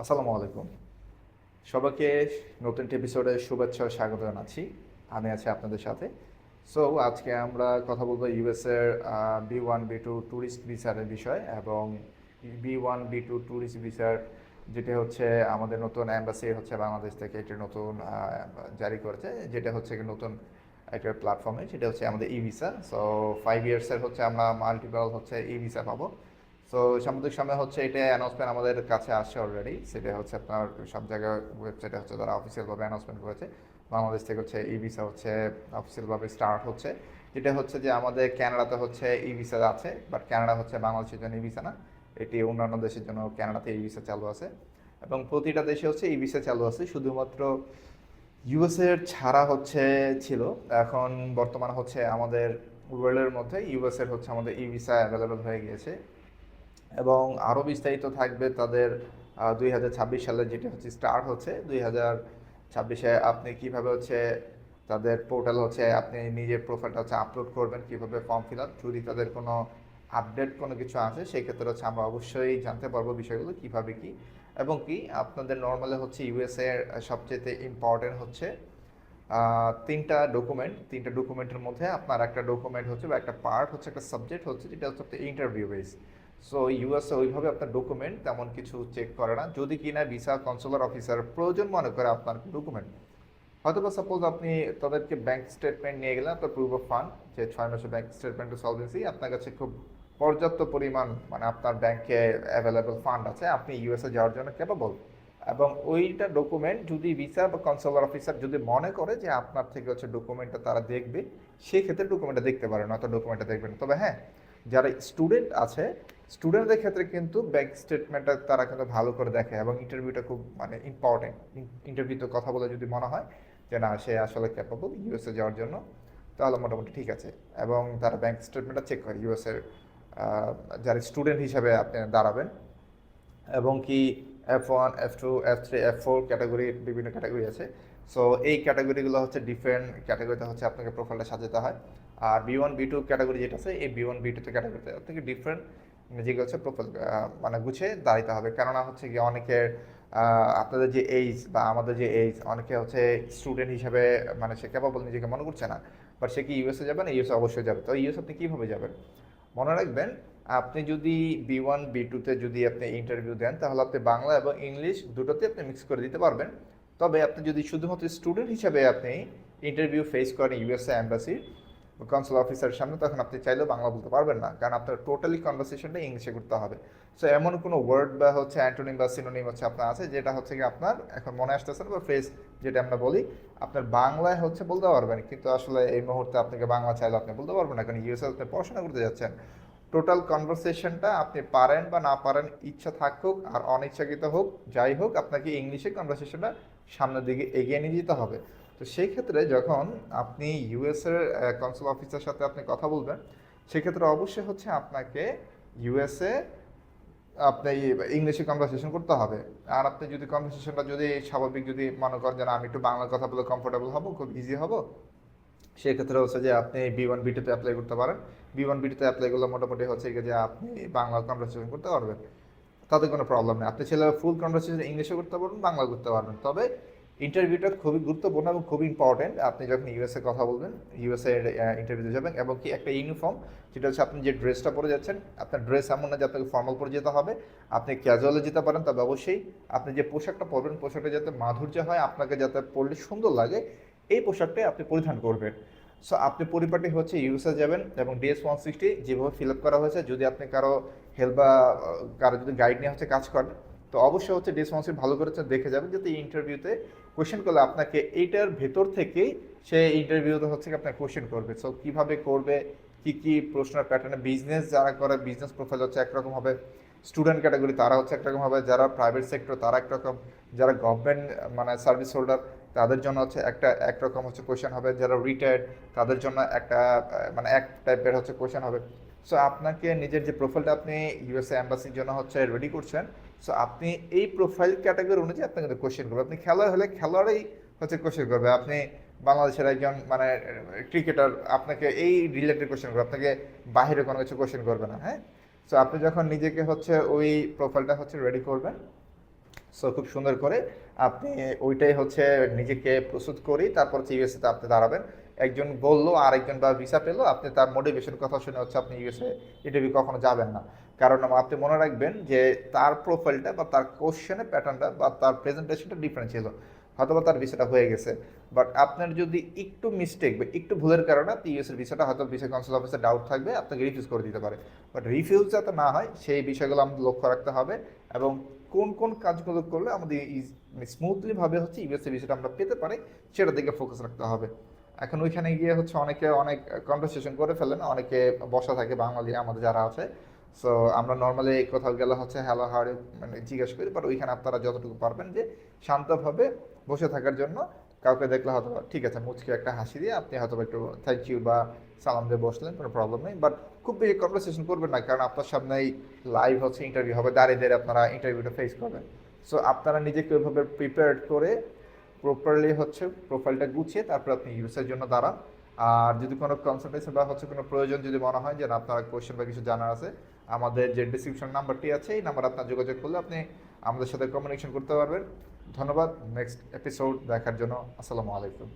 আসসালামু আলাইকুম। সবাইকে নতুন এপিসোডে শুভেচ্ছা স্বাগত জানাচ্ছি। আমি আছি আপনাদের সাথে। সো আজকে আমরা কথা বলব ইউএসের B one B two tourist ভিসারের বিষয় এবং B one B two tourist ভিসার যেটা হচ্ছে আমাদের নতুন অ্যাম্বাসি হচ্ছে বাংলাদেশ থেকে একটি নতুন জারি করেছে। যেটা হচ্ছে নতুন একটা প্ল্যাটফর্মে সেটা হচ্ছে আমাদের ই ভিসা সো ফাইভ ইয়ার্সের হচ্ছে আমরা মাল্টিপল হচ্ছে ই ভিসা পাবো। সো সাম্প্রতিক সময় হচ্ছে এটা অ্যানাউন্সমেন্ট আমাদের কাছে আসছে অলরেডি সেটা হচ্ছে আপনার সব জায়গায় ওয়েবসাইটে হচ্ছে তারা অফিসিয়ালভাবে অ্যানাউন্সমেন্ট করেছে। বাংলাদেশ থেকে হচ্ছে ই ভিসা হচ্ছে অফিসিয়ালভাবে স্টার্ট হচ্ছে। যেটা হচ্ছে যে আমাদের ক্যানাডাতে হচ্ছে ই ভিসা আছে বাট ক্যানাডা হচ্ছে বাংলাদেশের জন্য ই ভিসা না। এটি অন্যান্য দেশের জন্য ক্যানাডাতে ই ভিসা চালু আছে। এবং প্রতিটা দেশে হচ্ছে ই ভিসা চালু আছে। শুধুমাত্র ইউএসের ছাড়া হচ্ছে ছিল। এখন বর্তমানে হচ্ছে আমাদের ওয়ার্ল্ডের মধ্যে ইউএসের হচ্ছে আমাদের ই ভিসা অ্যাভেলেবেল হয়ে গিয়েছে। এবং আরও বিস্তারিত থাকবে তাদের দুই হাজার ছাব্বিশ সালে যেটা হচ্ছে স্টার্ট হচ্ছে, দুই হাজার ছাব্বিশে আপনি কীভাবে হচ্ছে তাদের পোর্টাল হচ্ছে, আপনি নিজের প্রোফাইলটা হচ্ছে আপলোড করবেন, কীভাবে ফর্ম ফিল আপ যদি তাদের কোনো আপডেট কোনো কিছু আছে সেই ক্ষেত্রে হচ্ছে আমরা অবশ্যই জানতে পারব বিষয়গুলো কীভাবে কি। এবং কি আপনাদের নর্মালি হচ্ছে ইউএসএ সবচেয়ে ইম্পর্টেন্ট হচ্ছে তিনটা ডকুমেন্ট তিনটা ডকুমেন্টের মধ্যে আপনার একটা ডকুমেন্ট হচ্ছে বা একটা পার্ট হচ্ছে, একটা সাবজেক্ট হচ্ছে, যেটা হচ্ছে ইন্টারভিউ বেস সো ইউএসএ ওইভাবে আপনার ডকুমেন্ট তেমন কিছু চেক করে না। যদি কিনা ভিসা কনসুলার অফিসার প্রয়োজন মনে করে আপনার ডকুমেন্ট হয়তো বা সাপোজ আপনি তাদেরকে ব্যাংক স্টেটমেন্ট নিয়ে গেলেন, আপনার প্রুফ অফ ফান্ড যে ছয় মাসের ব্যাংক স্টেটমেন্টের সলভেন্সি আপনার কাছে খুব পর্যাপ্ত পরিমাণ মানে আপনার ব্যাংকে অ্যাভেলেবল ফান্ড আছে, আপনি ইউএসএ যাওয়ার জন্য ক্যাপাবল এবং ওইটা ডকুমেন্ট যদি ভিসা বা কনসুলার অফিসার যদি মনে করে যে আপনার থেকে হচ্ছে ডকুমেন্টটা তারা দেখবে, সেক্ষেত্রে ডকুমেন্টটা দেখতে পারে নয়তো ডকুমেন্টটা দেখবেন তবে হ্যাঁ যারা স্টুডেন্ট আছে স্টুডেন্টদের ক্ষেত্রে কিন্তু ব্যাংক স্টেটমেন্টটা তারা কিন্তু ভালো করে দেখে এবং ইন্টারভিউটা খুব মানে ইম্পর্টেন্ট ইন্টারভিউতে কথা বলে যদি মনে হয় যে, না, সে আসলে ক্যাপাবল ইউএসএ যাওয়ার জন্য, তাহলে মোটামুটি ঠিক আছে। এবং তারা ব্যাংক স্টেটমেন্টটা চেক করে ইউএসএর যারা স্টুডেন্ট হিসাবে আপনি দাঁড়াবেন। এবং কি F one F two F three F four ক্যাটাগরির বিভিন্ন ক্যাটাগরি আছে। সো এই ক্যাটাগরিগুলো হচ্ছে ডিফারেন্ট ক্যাটাগরিতে হচ্ছে আপনাকে প্রোফাইলটা সাজাতে হয়। আর B one B two category যেটা আছে, এই বি ওয়ান বি টুতে ক্যাটাগরিতে আপনাকে ডিফারেন্ট নিজেকে হচ্ছে প্রোফাইল মানে গুছিয়ে দাঁড়াইতে হবে। কেননা হচ্ছে গিয়ে অনেকের আপনাদের যে এইজ বা আমাদের যে এইজ অনেকে হচ্ছে স্টুডেন্ট হিসাবে মানে সে ক্যাপাবল নিজেকে মনে করছে না। বাট সে কি ইউএসএ যাবে না? ইউএসএ অবশ্যই যাবে। তো ইউএস আপনি কীভাবে যাবেন? মনে রাখবেন, আপনি যদি বি ওয়ান বি টুতে যদি আপনি ইন্টারভিউ দেন, তাহলে আপনি বাংলা এবং ইংলিশ দুটোতে আপনি মিক্স করে দিতে পারবেন। তবে আপনি যদি শুধুমাত্র স্টুডেন্ট হিসাবে আপনি ইন্টারভিউ ফেস করেন ইউএসএ অ্যাম্বাসির কনসুল অফিসারের সামনে, তখন আপনি চাইলেও বাংলা বলতে পারবেন না, কারণ আপনার টোটালি কনভারসেশনটা ইংলিশে করতে হবে। সো এমন কোনো ওয়ার্ড বা হচ্ছে অ্যান্টোনিম বা সিনোনিম হচ্ছে আপনার আছে, যেটা হচ্ছে কি আপনার এখন মনে আসতেছে না, বা ফ্রেজ যেটা আমরা বলি, আপনার বাংলায় হচ্ছে বলতে পারবেন, কিন্তু আসলে এই মুহূর্তে আপনাকে বাংলা চাইলে আপনি বলতে পারবেন না, কারণ ইউএসএ আপনি পড়াশোনা করতে যাচ্ছেন। টোটাল কনভারসেশনটা আপনি পারেন বা না পারেন, ইচ্ছা থাকুক আর অনিচ্ছাকৃত হোক, যাই হোক, আপনাকে ইংলিশে কনভারসেশনটা সামনের দিকে এগিয়ে নিয়ে যেতে হবে। তো সেই ক্ষেত্রে যখন আপনি ইউএসের কনসুল অফিসের সাথে আপনি কথা বলবেন সেক্ষেত্রে অবশ্যই হচ্ছে আপনাকে ইউএসএ আপনি ইংলিশে কনভারসেশন করতে হবে। আর আপনি যদি কনভারসেশনটা যদি স্বাভাবিক, যদি মনে করেন যে আমি একটু বাংলা কথা বলে কমফোর্টেবল হব, খুব ইজি হব সেক্ষেত্রে হচ্ছে যে আপনি বি ওয়ান বিটিতে অ্যাপ্লাই করতে পারেন। বি ওয়ান বিটিতে অ্যাপ্লাই করলে মোটামুটি হচ্ছে যে আপনি বাংলা কনভারসেশন করতে পারবেন। তাতে কোনো প্রবলেম নেই। আপনি ছেলে ফুল কনভারসেশন ইংলিশে করতে পারবেন বাংলা করতে পারবেন। তবে ইন্টারভিউটা খুবই গুরুত্বপূর্ণ এবং খুবই ইম্পর্টেন্ট আপনি যখন ইউএসএ কথা বলবেন ইউএসএ ইন্টারভিউতে যাবেন এবং কি একটা ইউনিফর্ম যেটা হচ্ছে আপনি যে ড্রেসটা পরে যাচ্ছেন, আপনার ড্রেস এমন না যে আপনাকে ফর্মাল পরে যেতে হবে। আপনি ক্যাজুয়ালে যেতে পারেন, তবে অবশ্যই আপনি যে পোশাকটা পরবেন, পোশাকটা যাতে মাধুর্য হয়, আপনাকে যাতে পরলে সুন্দর লাগে, এই পোশাকটাই আপনি পরিধান করবেন। সো আপনি পরিপাটি হচ্ছে ইউএসএ যাবেন এবং ডিএস ওয়ান সিক্সটি যেভাবে ফিল আপ করা হয়েছে, যদি আপনি কারও হেল্প বা, কারও যদি গাইড নিয়ে হচ্ছে কাজ করেন, তো অবশ্যই হচ্ছে ডিএস ওয়ান সিক্সটি ভালো করে দেখে যাবেন, যাতে ইন্টারভিউতে কোয়েশ্চেন করলে আপনাকে এইটার ভেতর থেকেই সে ইন্টারভিউতে হচ্ছে কি আপনার কোয়েশ্চেন করবে। সো কীভাবে করবে? কি কি প্রশ্নের প্যাটার্নে বিজনেস যারা করে বিজনেস প্রোফাইল হচ্ছে একরকম হবে। স্টুডেন্ট ক্যাটাগরি তারা হচ্ছে একরকম হবে। যারা প্রাইভেট সেক্টর তারা একরকম। যারা গভর্নমেন্ট মানে সার্ভিস হোল্ডার তাদের জন্য হচ্ছে একটা একরকম হচ্ছে কোয়েশ্চেন হবে। যারা রিটায়ার্ড তাদের জন্য একটা মানে এক টাইপের হচ্ছে কোয়েশ্চেন হবে। সো আপনাকে নিজের যে প্রোফাইলটা আপনি ইউএসএ অ্যাম্বাসির জন্য হচ্ছে রেডি করছেন সো আপনি এই প্রোফাইল ক্যাটাগরি অনুযায়ী আপনাকে কোশ্চেন করবে। আপনি খেলোয়াড় হলে খেলোয়াড়ই হচ্ছে কোশ্চেন করবে। আপনি বাংলাদেশের একজন মানে ক্রিকেটার আপনাকে এই রিলেটেড কোশ্চেন করবে। আপনাকে বাইরে কোনো কিছু কোশ্চেন করবে না হ্যাঁ? সো আপনি যখন নিজেকে হচ্ছে ওই প্রোফাইলটা হচ্ছে রেডি করবেন সো খুব সুন্দর করে আপনি ওইটাই হচ্ছে নিজেকে প্রস্তুত করি তারপর হচ্ছে আপনি দাঁড়াবেন। একজন বলল, আরেকজন বা ভিসা পেল, আপনি তার মোটিভেশন কথা শুনে হচ্ছে আপনি ইউএসএ ইন্টারভিউ কখনো যাবেন না। কারণ আপনি মনে রাখবেন যে তার প্রোফাইলটা বা তার কোশ্চেনের প্যাটার্নটা বা তার প্রেজেন্টেশনটা ডিফারেন্ট ছিল। হয়তো বা তার ভিসাটা হয়ে গেছে। বাট আপনার যদি একটু মিস্টেক বা একটু ভুলের কারণে আপনি ইউএসের ভিসাটা, হয়তো ভিসা কনসাল অফিসে ডাউট থাকবে, আপনাকে রিফিউজ করে দিতে পারে। বাট রিফিউজ যাতে না হয়, সেই বিষয়গুলো আমাদের লক্ষ্য রাখতে হবে এবং কোন কোন কাজগুলো করলে আমাদের স্মুথলি ভাবে হচ্ছে ইউএসএ ভিসাটা আমরা পেতে পারি সেটা দিকে ফোকাস রাখতে হবে। এখন ওইখানে গিয়ে হচ্ছে অনেকে অনেক কনভারসেশন করে ফেলেন, অনেকে বসা থাকে বাঙালি আমাদের যারা আছে। সো আমরা নর্মালি এই কোথাও গেলে হচ্ছে হ্যালো হাওয়ার মানে জিজ্ঞেস করি বাট ওইখানে আপনারা যতটুকু পারবেন যে শান্তভাবে বসে থাকার জন্য কাউকে দেখলে হয়তো ঠিক আছে, মুচকে একটা হাসি দিয়ে আপনি হয়তো একটু থ্যাংক ইউ বা সালাম দিয়ে বসলেন, কোনো প্রবলেম নেই। বাট খুব বেশি কনভারসেশন করবেন না, কারণ আপনার সামনেই লাইভ হচ্ছে ইন্টারভিউ হবে, দাঁড়িয়ে দাঁড়িয়ে আপনারা ইন্টারভিউটা ফেস করবেন। সো আপনারা নিজেকে ওইভাবে প্রিপেয়ার্ড করে প্রপারলি হচ্ছে প্রোফাইলটা গুছিয়ে তারপর আপনি ইউএসের জন্য দাঁড়ান। আর যদি কোনো কনসালটেন্সি বা হচ্ছে কোনো প্রয়োজন যদি মনে হয় যে না, আপনার কোয়েশ্চেন বা কিছু জানার আছে, আমাদের যে ডিসক্রিপশন নাম্বারটি আছে, এই নাম্বার আপনার যোগাযোগ করলে আপনি আমাদের সাথে কমিউনিকেশন করতে পারবেন। ধন্যবাদ নেক্সট এপিসোড দেখার জন্য, আসসালামু আলাইকুম।